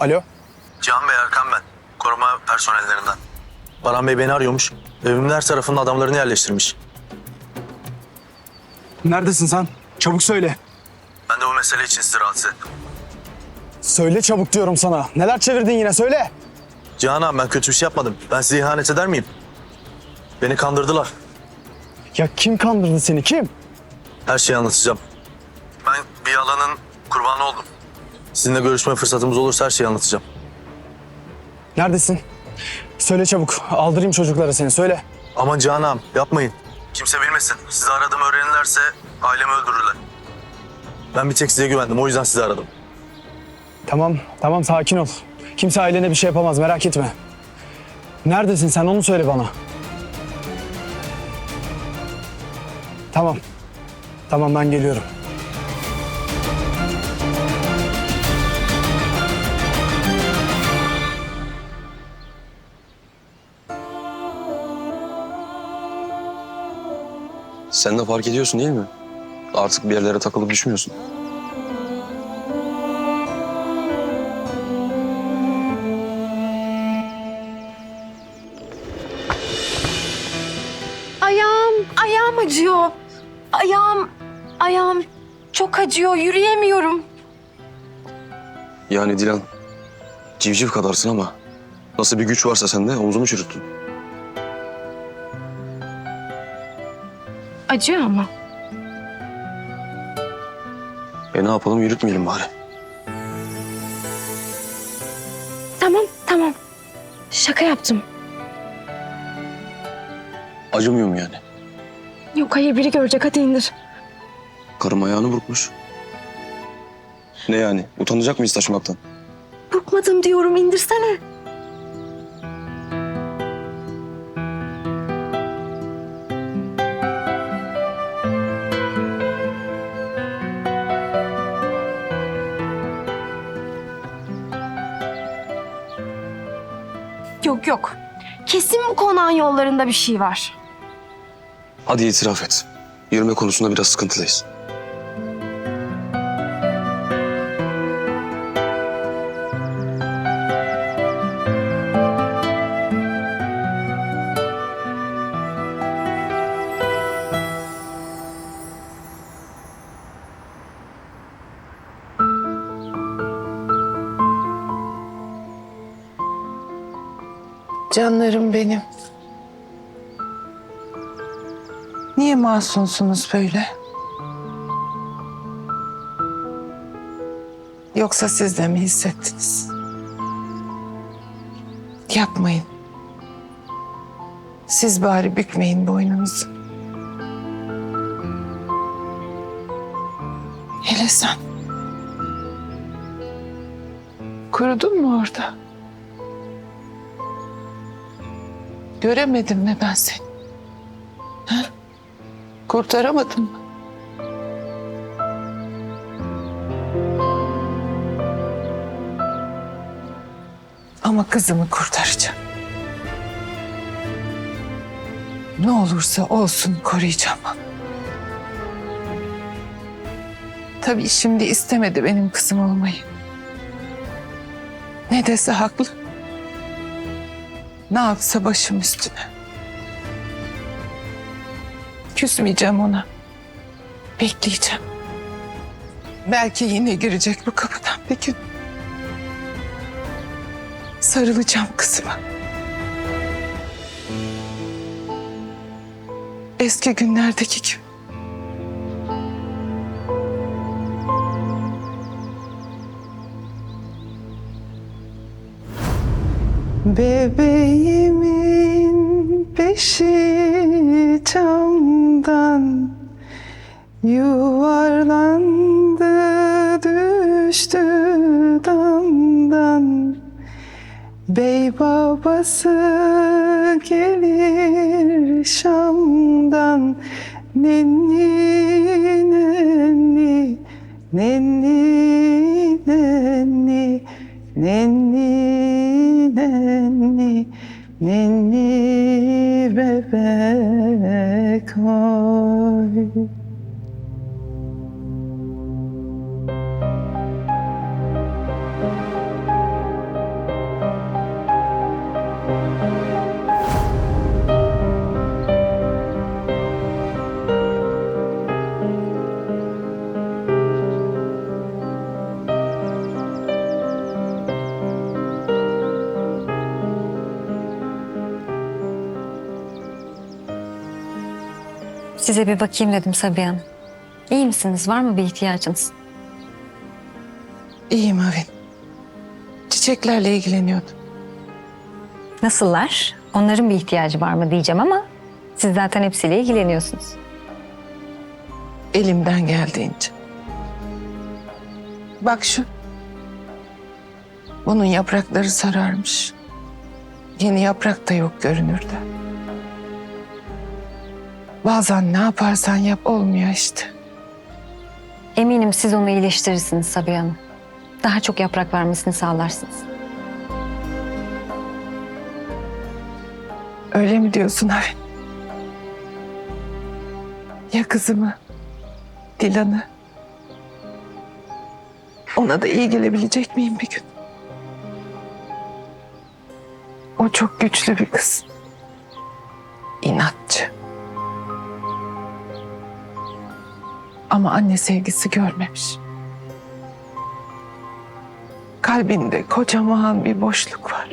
Alo. Cihan Bey Erkan ben. Koruma personellerinden. Baran Bey beni arıyormuş. Evimin her tarafında adamlarını yerleştirmiş. Neredesin sen? Çabuk söyle. Ben de bu mesele için sizi rahatsız ettim. Söyle çabuk diyorum sana. Neler çevirdin yine söyle. Cihan abi ben kötü bir şey yapmadım. Ben size ihanet eder miyim? Beni kandırdılar. Ya kim kandırdı seni kim? Her şeyi anlatacağım. Ben bir yalanın kurbanı oldum. Sizinle görüşme fırsatımız olursa her şeyi anlatacağım. Neredesin? Söyle çabuk. Aldırayım çocuklara seni söyle. Aman Cihan ağam yapmayın. Kimse bilmesin. Sizi aradığımı öğrenirlerse ailemi öldürürler. Ben bir tek size güvendim. O yüzden sizi aradım. Tamam tamam sakin ol. Kimse ailene bir şey yapamaz merak etme. Neredesin sen onu söyle bana. Tamam. Tamam ben geliyorum. Sen de fark ediyorsun değil mi? Artık bir yerlere takılıp düşmüyorsun. Ayağım, ayağım acıyor. Ayağım, ayağım çok acıyor. Yürüyemiyorum. Yani Dilan, civciv kadarsın ama nasıl bir güç varsa sende omzumu çürüttün. Acıyor ama. E ne yapalım yürütmeyelim bari. Tamam, tamam. Şaka yaptım. Acımıyorum yani. Yok hayır biri görecek hadi indir. Karım ayağını burkmuş. Ne yani? Utanacak mıyız taşımaktan? Burkmadım diyorum indirsene. Yok yok. Kesin bu konağın yollarında bir şey var. Hadi itiraf et. Yürüme konusunda biraz sıkıntılıyız. Canlarım benim. Niye masumsunuz böyle? Yoksa siz de mi hissettiniz? Yapmayın. Siz bari bükmeyin boynunuzu. Hele sen. Kurudun mu orada? Göremedim mi ben seni? Ha? Kurtaramadım mı? Ama kızımı kurtaracağım. Ne olursa olsun koruyacağım. Tabii şimdi istemedi benim kızım olmayı. Ne dese haklı. Ne yapsa başım üstüne. Küsmeyeceğim ona. Bekleyeceğim. Belki yine girecek bu kapıdan bir gün. Sarılacağım kızıma. Eski günlerdeki gibi. Bebeğimin peşi camdan Yuvarlandı düştü damdan. Bey babası gelir Şam'dan. Nenni nenni nenni nenni nenni nenni nenni bebek oy Size bir bakayım dedim Sabiha Hanım. İyi misiniz? Var mı bir ihtiyacınız? İyiyim Avin. Çiçeklerle ilgileniyordum. Nasıllar? Onların bir ihtiyacı var mı diyeceğim ama siz zaten hepsiyle ilgileniyorsunuz. Elimden geldiğince. Bak şu. Bunun yaprakları sararmış. Yeni yaprak da yok görünürde. Bazen ne yaparsan yap olmuyor işte. Eminim siz onu iyileştirirsiniz Sabiha Hanım. Daha çok yaprak vermesini sağlarsınız. Öyle mi diyorsun Avin? Ya kızımı? Dilan'ı? Ona da iyi gelebilecek miyim bir gün? O çok güçlü bir kız. İnatçı. Ama anne sevgisi görmemiş. Kalbinde kocaman bir boşluk var.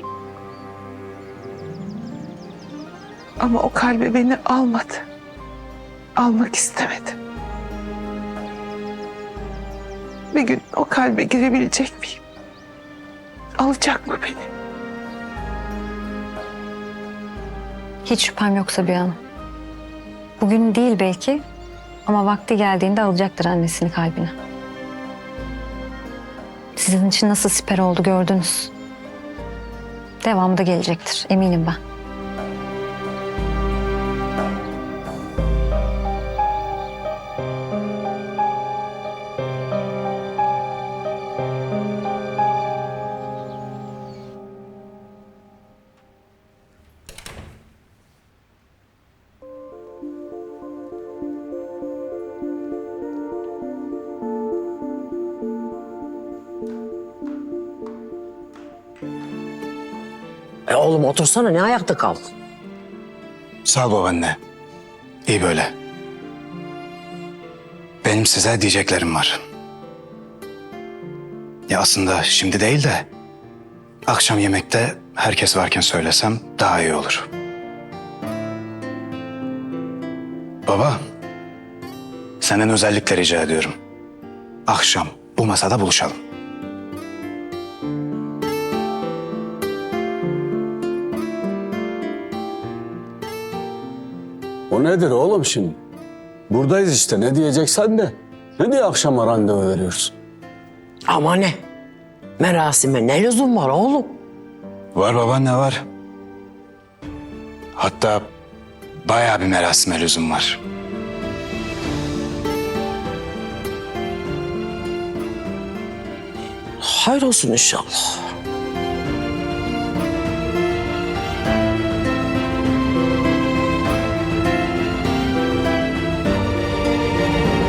Ama o kalbi beni almadı. Almak istemedi. Bir gün o kalbe girebilecek miyim? Alacak mı beni? Hiç şüphem yok Sabiha Hanım. Bugün değil belki ama vakti geldiğinde alacaktır annesini kalbine. Sizin için nasıl siper oldu gördünüz. Devamı da gelecektir eminim ben. E oğlum otursana ne ayakta kal? Sağ ol babaanne. İyi böyle. Benim size diyeceklerim var. Ya aslında şimdi değil de akşam yemekte herkes varken söylesem daha iyi olur. Baba, senden özellikle rica ediyorum. Akşam bu masada buluşalım. O nedir oğlum şimdi? Buradayız işte ne diyeceksen de. Ne diye akşama randevu veriyorsun? Ama ne? Merasime ne lüzum var oğlum? Var babaanne var. Hatta bayağı bir merasime lüzum var. Hayrolsun inşallah.